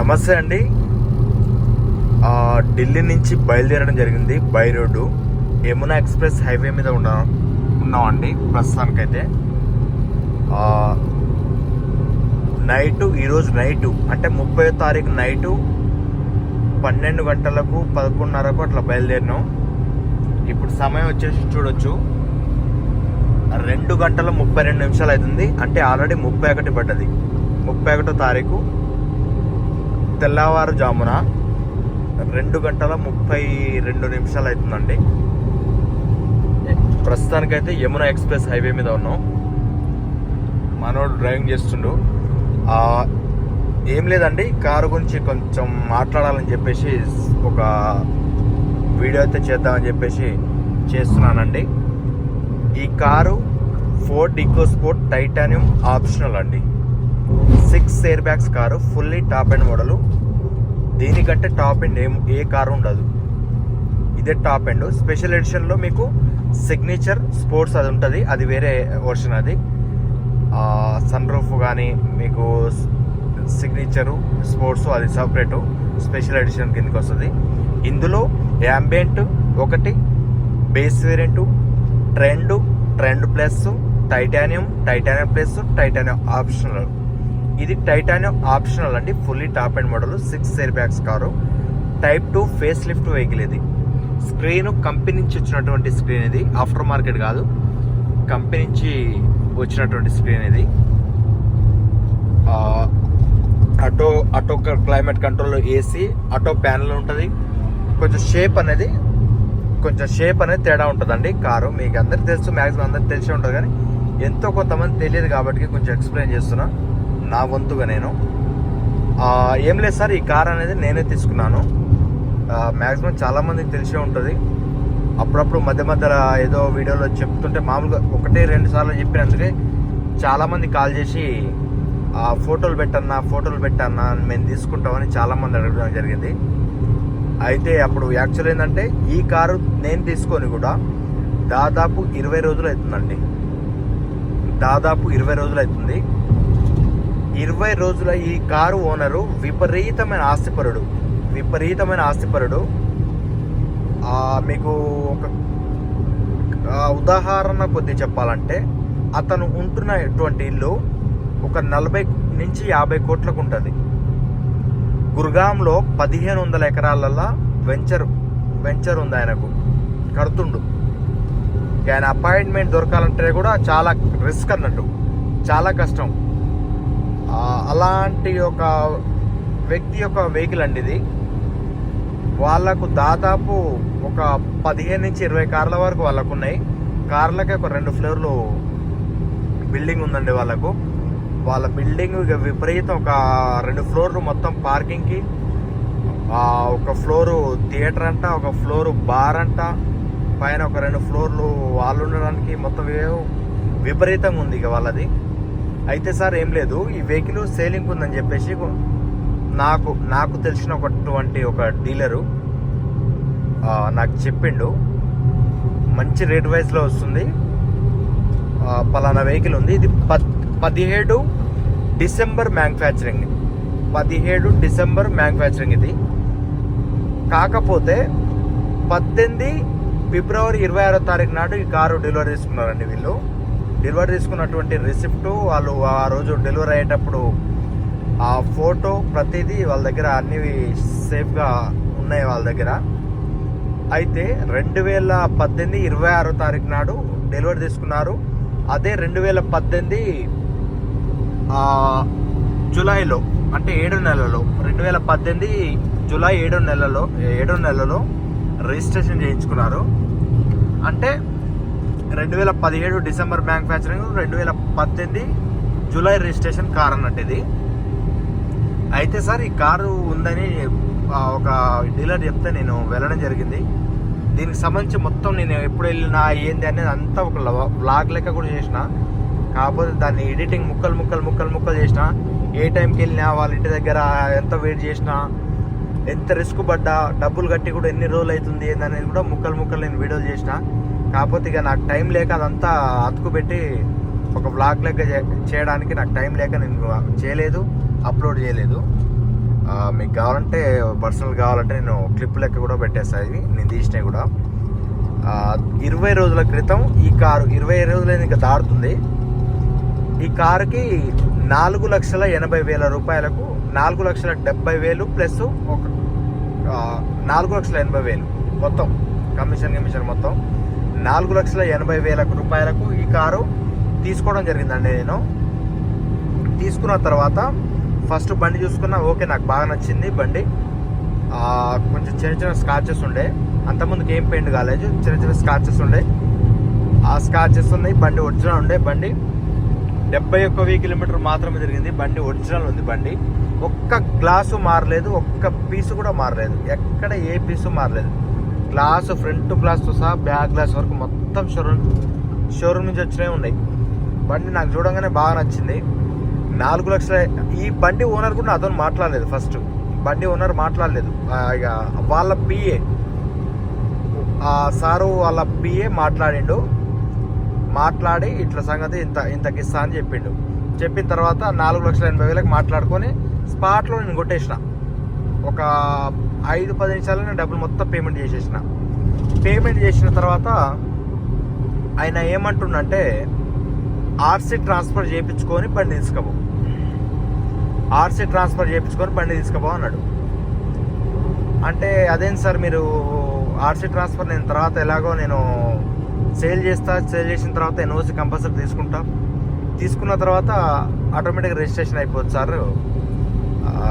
నమస్తే అండి. ఢిల్లీ నుంచి బయలుదేరడం జరిగింది by road. Yamuna express highway మీద ఉన్నా ఉన్నామండి ప్రస్తుతానికైతే. నైటు ఈరోజు నైటు అంటే ముప్పై తారీఖు నైటు పన్నెండు గంటలకు పదకొండున్నరకు అట్లా బయలుదేరినాం. ఇప్పుడు సమయం వచ్చేసి చూడొచ్చు. రెండు గంటల ముప్పై రెండు నిమిషాలు అవుతుంది. అంటే ఆల్రెడీ ముప్పై ఒకటి పడ్డది. ముప్పై ఒకటో తారీఖు. తెల్లవారుజామున రెండు గంటల ముప్పై రెండు నిమిషాలు అవుతుందండి ప్రస్తుతానికైతే యమున ఎక్స్ప్రెస్ హైవే మీద ఉన్నాం. మనోడు డ్రైవింగ్ చేస్తుండు. ఏం లేదండి కారు గురించి కొంచెం మాట్లాడాలని చెప్పేసి ఒక వీడియో అయితే చేద్దామని చెప్పేసి చేస్తున్నానండి. ఈ car Ford Eco Sport titanium optional అండి. Six air bags car fully top and model దీనికంటే టాప్ ఎండ్ ఏం ఏ కారు ఉండదు. ఇదే టాప్ ఎండ్ స్పెషల్ ఎడిషన్లో మీకు సిగ్నేచర్ స్పోర్ట్స్ అది ఉంటుంది. అది వేరే వర్షన్ అది. సన్ రూఫ్ కానీ మీకు సిగ్నేచరు స్పోర్ట్స్ అది సపరేటు స్పెషల్ ఎడిషన్ కిందకి వస్తుంది. ఇందులో యాంబియంట్ ఒకటి base variant trend trend plus titanium titanium plus titanium optional ఇది టైటానియం ఆప్షనల్ అండి. Fully top and model six air bags car. Type two facelift vehicle ఇది. స్క్రీన్ కంపెనీ నుంచి వచ్చినటువంటి స్క్రీన్ ఇది. ఆఫ్టర్ మార్కెట్ కాదు. కంపెనీ నుంచి వచ్చినటువంటి స్క్రీన్ ఇది. Auto auto climate control AC auto panel ఉంటుంది. కొంచెం షేప్ అనేది కొంచెం షేప్ అనేది తేడా ఉంటుందండి కారు. మీకు అందరికి తెలుసు మ్యాక్సిమం అందరికి తెలిసి ఉంటుంది కానీ ఎంతో కొంతమంది తెలియదు కాబట్టి కొంచెం ఎక్స్ప్లెయిన్ చేస్తున్నా. నా వంతుగా నేను. ఏం లేదు సార్ ఈ కార్ అనేది నేనే తీసుకున్నాను. మ్యాక్సిమం చాలామందికి తెలిసే ఉంటుంది. అప్పుడప్పుడు మధ్య మధ్యలో ఏదో వీడియోలో చెప్తుంటే మామూలుగా ఒకటే రెండు సార్లు చెప్పినందుకే చాలామంది కాల్ చేసి ఆ ఫోటోలు పెట్టన్నా ఫోటోలు పెట్టన్నా మేము తీసుకుంటామని చాలామంది అడగడం జరిగింది. అయితే అప్పుడు యాక్చువల్ ఏంటంటే ఈ కారు నేను తీసుకొని కూడా దాదాపు ఇరవై రోజులు అవుతుందండి. దాదాపు ఇరవై రోజులు అవుతుంది. ఇరవై రోజుల ఈ కారు ఓనరు విపరీతమైన ఆస్తిపరుడు. విపరీతమైన ఆస్తిపరుడు. మీకు ఒక ఉదాహరణ కొద్ది చెప్పాలంటే అతను ఉంటున్నటువంటి ఇల్లు ఒక నలభై నుంచి యాభై కోట్లకు ఉంటుంది గుర్గాంలో పదిహేను వందల ఎకరాలల్లో వెంచర్ వెంచర్ ఉంది ఆయనకు. కడుతుండు. ఆయన అపాయింట్మెంట్ దొరకాలంటే కూడా చాలా రిస్క్ అన్నట్టు. చాలా కష్టం. అలాంటి ఒక వ్యక్తి యొక్క వెహికల్ అండి ఇది. వాళ్ళకు దాదాపు ఒక పదిహేను నుంచి ఇరవై కార్ల వరకు వాళ్ళకు ఉన్నాయి కార్లకి ఒక రెండు ఫ్లోర్లు బిల్డింగ్ ఉందండి వాళ్ళకు. వాళ్ళ బిల్డింగ్ ఇక విపరీతం ఒక రెండు ఫ్లోర్లు మొత్తం పార్కింగ్కి. ఒక ఫ్లోరు థియేటర్ అంట ఒక ఫ్లోరు బార్ అంట. పైన ఒక రెండు ఫ్లోర్లు వాళ్ళు ఉండడానికి మొత్తం విపరీతంగా ఉంది ఇక వాళ్ళది. అయితే సార్ ఏం లేదు. ఈ వెహికల్ సేలింగ్ ఉందని చెప్పేసి నాకు నాకు తెలిసిన ఒకటువంటి ఒక డీలరు నాకు చెప్పిండు. మంచి రేట్ వైజ్లో వస్తుంది. పలానా వెహికల్ ఉంది. ఇది పద్ పదిహేడు డిసెంబర్ మ్యానుఫ్యాక్చరింగ్. పదిహేడు డిసెంబర్ మ్యానుఫ్యాక్చరింగ్ ఇది. కాకపోతే పద్దెనిమిది ఫిబ్రవరి ఇరవై ఆరో తారీఖు నాడు ఈ కారు డెలివరీ తీసుకున్నారండి వీళ్ళు. డెలివరీ తీసుకున్నటువంటి రిసిప్ట్ వాళ్ళు ఆ రోజు డెలివరీ అయ్యేటప్పుడు ఆ ఫోటో ప్రతిదీ వాళ్ళ దగ్గర అన్నీ సేఫ్గా ఉన్నాయి వాళ్ళ దగ్గర. అయితే రెండు వేల పద్దెనిమిది ఇరవై ఆరో తారీఖు నాడు డెలివరీ తీసుకున్నారు. అదే రెండు వేల పద్దెనిమిది జూలైలో అంటే ఏడు నెలలో రెండు వేల పద్దెనిమిది జూలై ఏడు నెలలో ఏడో నెలలో రిజిస్ట్రేషన్ చేయించుకున్నారు. అంటే రెండు వేల పదిహేడు డిసెంబర్ మ్యానుఫ్యాక్చరింగ్ రెండు వేల పద్దెనిమిది జూలై రిజిస్ట్రేషన్ కార్ అన్నట్టు ఇది. అయితే సార్ ఈ కారు ఉందని ఒక డీలర్ చెప్తే నేను వెళ్ళడం జరిగింది. దీనికి సంబంధించి మొత్తం నేను ఎప్పుడు వెళ్ళినా ఏంది అనేది అంతా ఒక బ్లాగ్ లెక్క కూడా చేసిన. కాకపోతే దాన్ని ఎడిటింగ్ ముక్కలు ముక్కలు ముక్కలు ముక్కలు చేసిన. ఏ టైంకి వెళ్ళినా వాళ్ళ ఇంటి దగ్గర ఎంత వెయిట్ చేసినా ఎంత రిస్క్ పడ్డా డబ్బులు కట్టి కూడా ఎన్ని రోజులు అవుతుంది ఏందనేది కూడా ముక్కలు ముక్కలు నేను వీడియోలు చేసిన. కాకపోతే ఇక నాకు టైం లేక అదంతా అతుకుపెట్టి ఒక బ్లాగ్ లెక్క చేయడానికి నాకు టైం లేక నేను చేయలేదు అప్లోడ్ చేయలేదు. మీకు కావాలంటే పర్సనల్ కావాలంటే నేను క్లిప్ లెక్క కూడా పెట్టేస్తాను ఇవి నేను తీసినవి కూడా. ఇరవై రోజుల క్రితం ఈ కారు ఇరవై రోజులు ఇంకా దాడుతుంది ఈ కారుకి నాలుగు లక్షల ఎనభై వేల రూపాయలకు నాలుగు లక్షల డెబ్బై వేలు ప్లస్ ఒక నాలుగు లక్షల ఎనభై వేలు మొత్తం కమిషన్ కమిషన్ మొత్తం. నాలుగు లక్షల ఎనభై వేల రూపాయలకు ఈ కారు తీసుకోవడం జరిగిందండి నేను. తీసుకున్న తర్వాత ఫస్ట్ బండి చూసుకున్నా ఓకే నాకు బాగా నచ్చింది బండి. కొంచెం చిన్న చిన్న స్కాచెస్ ఉండే. అంతకుముందుకు ఏం పెయింట్ కాలేదు చిన్న చిన్న స్కాచెస్ ఉండే. ఆ స్కాచెస్ ఉన్నాయి బండి ఒరిజినల్ ఉండే బండి. డెబ్బై ఒక్క వెయ్యి కిలోమీటర్ మాత్రమే తిరిగింది బండి ఒరిజినల్ ఉంది బండి. ఒక్క గ్లాసు మారలేదు ఒక్క పీసు కూడా మారలేదు. ఎక్కడ ఏ పీసు మారలేదు. గ్లాసు ఫ్రంట్ గ్లాస్తో సహా బ్యాక్ గ్లాస్ వరకు మొత్తం షోరూమ్ షోరూమ్ నుంచి వచ్చినవి ఉన్నాయి. బండి నాకు చూడంగానే బాగా నచ్చింది. నాలుగు లక్షల ఈ బండి ఓనర్ కూడా అతను మాట్లాడలేదు ఫస్ట్. బండి ఓనర్ మాట్లాడలేదు. ఇక వాళ్ళ పిఏ ఆ సారు వాళ్ళ పిఏ మాట్లాడిండు. మాట్లాడి ఇట్లా సంగతి ఇంత ఇంతకి ఇస్తా అని చెప్పిండు. చెప్పిన తర్వాత నాలుగు లక్షల ఎనభై వేలకు మాట్లాడుకొని స్పాట్లో నేను కొట్టేసిన. ఒక ఐదు పది నిమిషాల్లో నేను డబ్బులు మొత్తం పేమెంట్ చేసేసిన. పేమెంట్ చేసిన తర్వాత ఆయన ఏమంటుండంటే ఆర్సీ ట్రాన్స్ఫర్ చేయించుకొని బండి తీసుకపో. ఆర్సీ ట్రాన్స్ఫర్ చేయించుకొని బండి తీసుకపో అన్నాడు. అంటే అదేం సార్ మీరు ఆర్సీ ట్రాన్స్ఫర్ నేను తర్వాత ఎలాగో నేను సేల్ చేస్తా సేల్ చేసిన తర్వాత ఎన్ఓసి కంపల్సరీ తీసుకుంటా. తీసుకున్న తర్వాత ఆటోమేటిక్ రిజిస్ట్రేషన్ అయిపోద్ది సార్.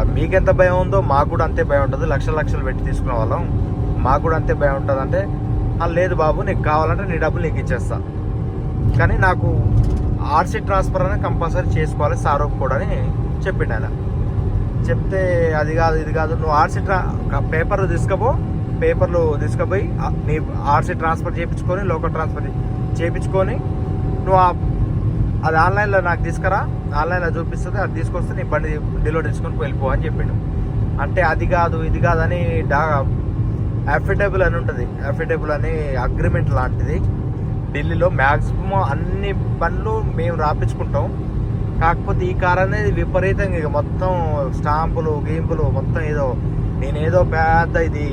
మీకెంత భయం ఉందో మాకు కూడా అంతే భయం ఉంటుంది. లక్షల లక్షలు పెట్టి తీసుకునే వాళ్ళం. మాకు కూడా అంతే భయం ఉంటుంది అంటే లేదు బాబు నీకు కావాలంటే నీ డబ్బులు నీకు ఇచ్చేస్తా. కానీ నాకు ఆర్సీ ట్రాన్స్ఫర్ అనేది కంపల్సరీ చేసుకోవాలి సార్ ఒప్పుకోడని చెప్పిండు ఆయన. చెప్తే అది కాదు ఇది కాదు నువ్వు ఆర్సీ ట్రా పేపర్లు తీసుకపో పేపర్లు తీసుకుపోయి నీ ఆర్సీ ట్రాన్స్ఫర్ చేయించుకొని లోకల్ ట్రాన్స్ఫర్ చేయించుకొని నువ్వు ఆ- అది ఆన్లైన్లో నాకు తీసుకురా ఆన్లైన్లో చూపిస్తుంది అది తీసుకొస్తే నీ బండి డెలివరీ తీసుకొని వెళ్ళిపో అని చెప్పిండు. అంటే అది కాదు ఇది కాదని డా అఫిడబుల్ అని ఉంటుంది. అఫిడబుల్ అని అగ్రిమెంట్ లాంటిది. ఢిల్లీలో మ్యాక్సిమం అన్ని బండ్లు మేము రాపించుకుంటాం. కాకపోతే ఈ కార్ అనేది విపరీతంగా ఇక మొత్తం స్టాంపులు గేంపులు మొత్తం ఏదో నేనేదో పెద్ద ఇది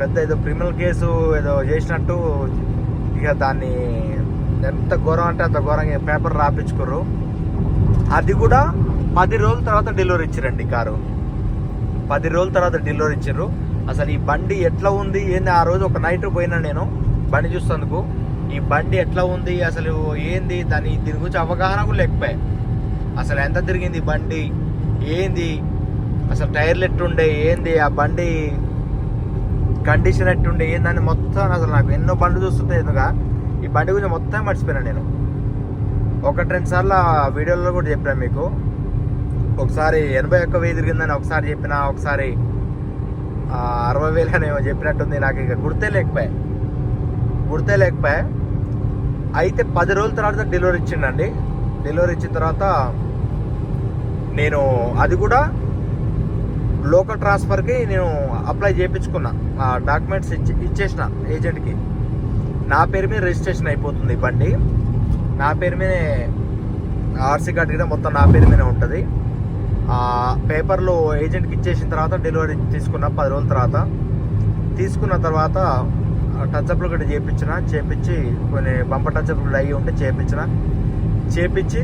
పెద్ద ఏదో క్రిమినల్ కేసు ఏదో చేసినట్టు ఇక దాన్ని ఎంత ఘోరం అంటే అంత ఘోరంగా పేపర్ రాపించుకోరు అది కూడా పది రోజుల తర్వాత డెలివరీ ఇచ్చారండి కారు. పది రోజుల తర్వాత డెలివరీ ఇచ్చారు అసలు ఈ బండి ఎట్లా ఉంది ఏంది? ఆ రోజు ఒక నైట్ పోయినా నేను బండి చూస్తేందుకు ఈ బండి ఎట్లా ఉంది అసలు ఏంది? దాని దీని గురించి అవగాహన కూడా లేకపోయాయి అసలు ఎంత తిరిగింది బండి? ఏంది? అసలు టైర్లు ఎట్టుండే? ఏంది? ఆ బండి కండిషన్ ఎట్టుండే? ఏందని మొత్తం అసలు నాకు ఎన్నో బండ్లు చూస్తుంటే ఎందుక ఈ బండి గురించి మొత్తం మర్చిపోయినా నేను. ఒకటి రెండు సార్లు ఆ వీడియోలో కూడా చెప్పాను మీకు. ఒకసారి ఎనభై ఒక్క వెయ్యి తిరిగిందని ఒకసారి చెప్పిన ఒకసారి అరవై వేలు అని చెప్పినట్టుంది నాకు ఇక. గుర్తే లేకపోయా? గుర్తే లేకపోయా? అయితే పది రోజుల తర్వాత డెలివరీ ఇచ్చిండండి. డెలివరీ ఇచ్చిన తర్వాత నేను అది కూడా లోకల్ ట్రాన్స్ఫర్కి నేను అప్లై చేయించుకున్నా. ఆ డాక్యుమెంట్స్ ఇచ్చి ఇచ్చేసిన ఏజెంట్కి. నా పేరు మీద రిజిస్ట్రేషన్ అయిపోతుంది బండి. నా పేరు మీద ఆర్సీ కార్డు కూడా మొత్తం నా పేరు మీద ఉంటుంది. ఆ పేపర్లు ఏజెంట్కి ఇచ్చేసిన తర్వాత డెలివరీ తీసుకున్న పది రోజుల తర్వాత. తీసుకున్న తర్వాత టచ్అప్లు కూడా చేయించిన చేపించి కొన్ని బంపర్ టచ్అప్లు అయ్యి ఉంటే చేపించిన. చేపించి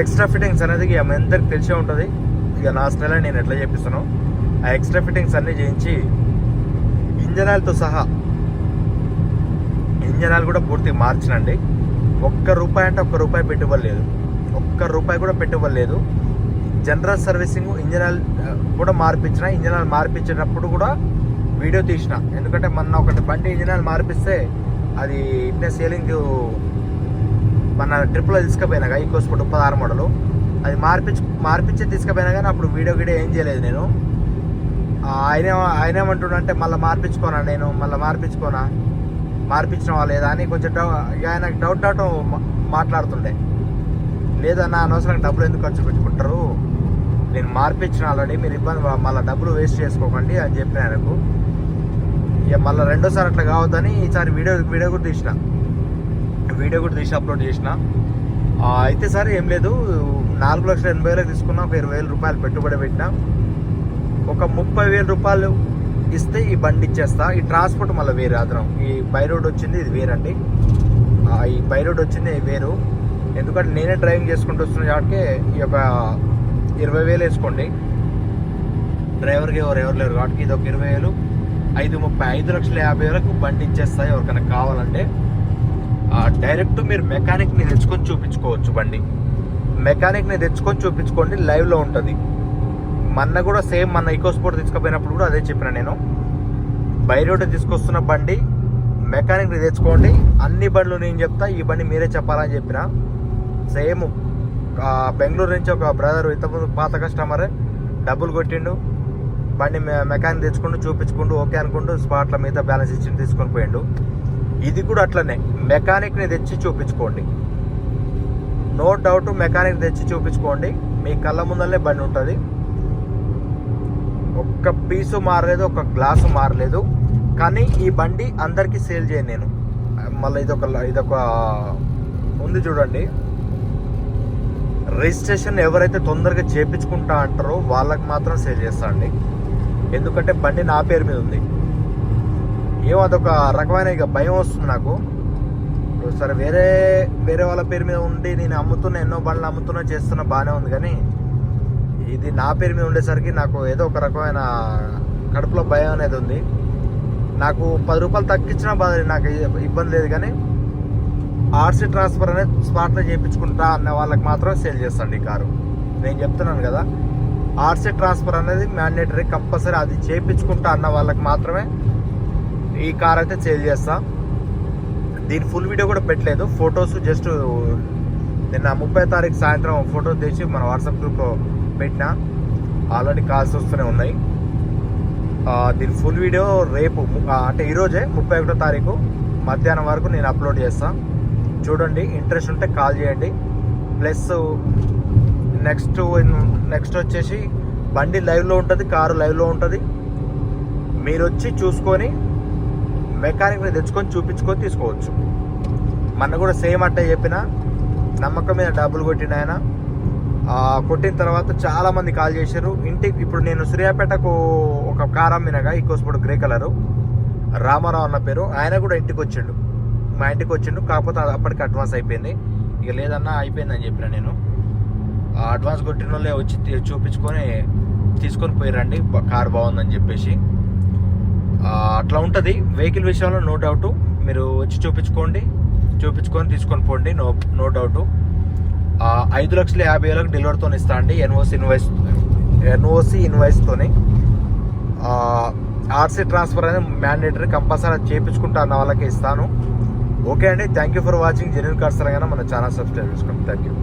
ఎక్స్ట్రా ఫిట్టింగ్స్ అనేది ఇక మీ అందరికి తెలిసే ఉంటుంది. ఇక నా స్టైల్ నేను ఎట్లా చేపిస్తాను. ఆ ఎక్స్ట్రా ఫిట్టింగ్స్ అన్నీ చేయించి ఇంజన్ ఆయిల్తో సహా ఇంజన్ ఆయిల్ కూడా పూర్తిగా మార్చినండి. ఒక్క రూపాయి అంటే ఒక్క రూపాయి పెట్టుబడి లేదు ఒక్క రూపాయి కూడా పెట్టుబడి లేదు జనరల్ సర్వీసింగ్ ఇంజన్ ఆయిల్ కూడా మార్పించిన. ఇంజన్ ఆయిల్ మార్పించేటప్పుడు కూడా వీడియో తీసిన. ఎందుకంటే మొన్న ఒకటి బండి ఇంజన్ ఆయిల్ మార్పిస్తే అది ఇట్నే సేలింగ్ మన ట్రిప్లో తీసుకుపోయినా ఈకో స్పోర్ట్ పదహారు మోడలు. అది మార్పించి మార్పించి తీసుకుపోయినా కానీ అప్పుడు వీడియో గిడియో ఏం చేయలేదు నేను. ఆ, ఆయన ఆయన ఏమంటుండంటే మళ్ళీ మార్పించుకోనా నేను? మళ్ళీ మార్పించుకోనా? మార్పించినవా లేదా అని కొంచెం డౌ ఇక ఆయనకు డౌట్ డౌట్ మాట్లాడుతుండే. లేదన్నా అనవసరంగా డబ్బులు ఎందుకు ఖర్చు పెట్టుకుంటారు? నేను మార్పించిన ఆల్రెడీ మీరు ఇబ్బంది మళ్ళీ డబ్బులు వేస్ట్ చేసుకోకండి అని చెప్పిన ఆయనకు. ఇక మళ్ళీ రెండోసారి అట్లా కావద్దని ఈసారి వీడియో వీడియో కూడా తీసిన. వీడియో కూడా తీసి అప్లోడ్ చేసిన. అయితే సార్ ఏం లేదు. నాలుగు లక్షల ఎనభై వేలకు తీసుకున్నా ఒక ఇరవై వేల రూపాయలు పెట్టుబడి పెట్టినా. ఒక ముప్పై వేల రూపాయలు ఇస్తే ఈ బండి ఇచ్చేస్తా. ఈ ట్రాన్స్పోర్ట్ మళ్ళీ వేరే అదనం. ఈ బై రోడ్ వచ్చింది ఇది వేరండి. ఈ బై రోడ్ వచ్చింది వేరు. ఎందుకంటే నేనే డ్రైవింగ్ చేసుకుంటూ వస్తున్న కాబట్టి ఈ యొక్క ఇరవై వేలు వేసుకోండి. డ్రైవర్కి ఎవరు ఎవరు లేరు కాబట్టి ఇది ఒక ఇరవై వేలు. ఐదు ముప్పై ఐదు లక్షల యాభై వేలకు బండి ఇచ్చేస్తా ఎవరికైనా కావాలంటే. డైరెక్ట్ మీరు మెకానిక్ని తెచ్చుకొని చూపించుకోవచ్చు బండి. మెకానిక్ని తెచ్చుకొని చూపించుకోండి లైవ్లో ఉంటుంది. మొన్న కూడా సేమ్ మన ఈకో స్పోర్ట్ తీసుకుపోయినప్పుడు కూడా అదే చెప్పిన నేను. బై రోడ్ తీసుకొస్తున్న బండి మెకానిక్ని తెచ్చుకోండి. అన్ని బండ్లు నేను చెప్తా ఈ బండి మీరే చెప్పాలని చెప్పిన. సేమ్ బెంగళూరు నుంచి ఒక బ్రదర్ ఇంతకుముందు పాత కస్టమర్ డబ్బులు కొట్టిండు. బండి మె- మెకానిక్ తెచ్చుకుంటూ చూపించుకుంటూ ఓకే అనుకుంటూ స్పాట్ల మీద బ్యాలెన్స్ ఇచ్చి తీసుకొని పోయిండు. ఇది కూడా అట్లనే మెకానిక్ని తెచ్చి చూపించుకోండి. నో డౌట్ మెకానిక్ తెచ్చి చూపించుకోండి. మీ కళ్ళ ముందరనే బండి ఉంటుంది. ఒక్క పీసు మారలేదు ఒక గ్లాసు మారలేదు. కానీ ఈ బండి అందరికీ సేల్ చేయను నేను. మళ్ళీ ఇదొక ఇదొక ఉంది చూడండి. రిజిస్ట్రేషన్ ఎవరైతే తొందరగా చేపించుకుంటా అంటారో వాళ్ళకి మాత్రం సేల్ చేస్తా అండి. ఎందుకంటే బండి నా పేరు మీద ఉంది. ఏమో అదొక రకమైన ఇక భయం వస్తుంది నాకు. సరే వేరే వేరే వాళ్ళ పేరు మీద ఉండి నేను అమ్ముతున్నా ఎన్నో బండ్లు అమ్ముతున్నా చేస్తున్నా బాగానే ఉంది కానీ ఇది నా పేరు మీద ఉండేసరికి నాకు ఏదో ఒక రకమైన కడుపులో భయం అనేది ఉంది. నాకు పది రూపాయలు తగ్గించినా బాధ నాకు ఇబ్బంది లేదు కానీ ఆర్సీ ట్రాన్స్ఫర్ అనేది స్పాట్లో చేయించుకుంటా అన్న వాళ్ళకి మాత్రం సేల్ చేస్తాండి ఈ కారు. నేను చెప్తున్నాను కదా ఆర్సీ ట్రాన్స్ఫర్ అనేది మ్యాండేటరీ కంపల్సరీ అది చేయించుకుంటా అన్న వాళ్ళకి మాత్రమే ఈ కార్ అయితే సేల్ చేస్తా. దీని ఫుల్ వీడియో కూడా పెట్టలేదు ఫొటోస్ జస్ట్ నిన్న ముప్పై తారీఖు సాయంత్రం ఫోటో తీసి మన వాట్సాప్ గ్రూప్లో పెట్టిన. ఆల్రెడీ కాల్స్ వస్తూనే ఉన్నాయి. దీని ఫుల్ వీడియో రేపు అంటే ఈరోజే ముప్పై ఒకటో తారీఖు మధ్యాహ్నం వరకు నేను అప్లోడ్ చేస్తాను చూడండి ఇంట్రెస్ట్ ఉంటే కాల్ చేయండి. ప్లస్ నెక్స్ట్ నెక్స్ట్ వచ్చేసి బండి లైవ్లో ఉంటుంది కారు లైవ్లో ఉంటుంది. మీరు వచ్చి చూసుకొని మెకానిక్ని తెచ్చుకొని చూపించుకొని తీసుకోవచ్చు. మన కూడా సేమ్ అట్టే చెప్పిన. నమ్మకం మీద డబ్బులు కొట్టిన ఆయన. కొట్టిన తర్వాత చాలా మంది కాల్ చేశారు. ఇంటికి ఇప్పుడు నేను సూర్యాపేటకు ఒక కార్ అమ్మినగా ఈకోస్పోర్ట్ గ్రే కలరు. రామారావు అన్న పేరు. ఆయన కూడా ఇంటికి వచ్చిండు. మా ఇంటికి వచ్చిండు. కాకపోతే అది అప్పటికి అడ్వాన్స్ అయిపోయింది. ఇక లేదన్నా అయిపోయిందని చెప్పిన నేను. అడ్వాన్స్ కొట్టిన వాళ్ళే వచ్చి చూపించుకొని తీసుకొని పోయిరండి కార్ బాగుందని చెప్పేసి. అట్లా ఉంటుంది. వెహికల్ విషయంలో నో డౌట్. మీరు వచ్చి చూపించుకోండి. చూపించుకొని తీసుకొని పోండి నో నో డౌట్. ఐదు లక్షల యాభై వేలకు డెలివరీతో ఇస్తా అండి ఎన్ఓసి ఇన్వాయిస్ ఎన్ఓసి ఇన్వాయిస్తోని ఆర్సీ ట్రాన్స్ఫర్ అనేది మ్యాండేటరీ కంపల్సరీ చేయించుకుంటా అన్న వాళ్ళకి ఇస్తాను. ఓకే అండి thank you for watching. Genuine cars Telangana మన ఛానల్ సబ్స్క్రైబ్ చేసుకోండి. Thank you.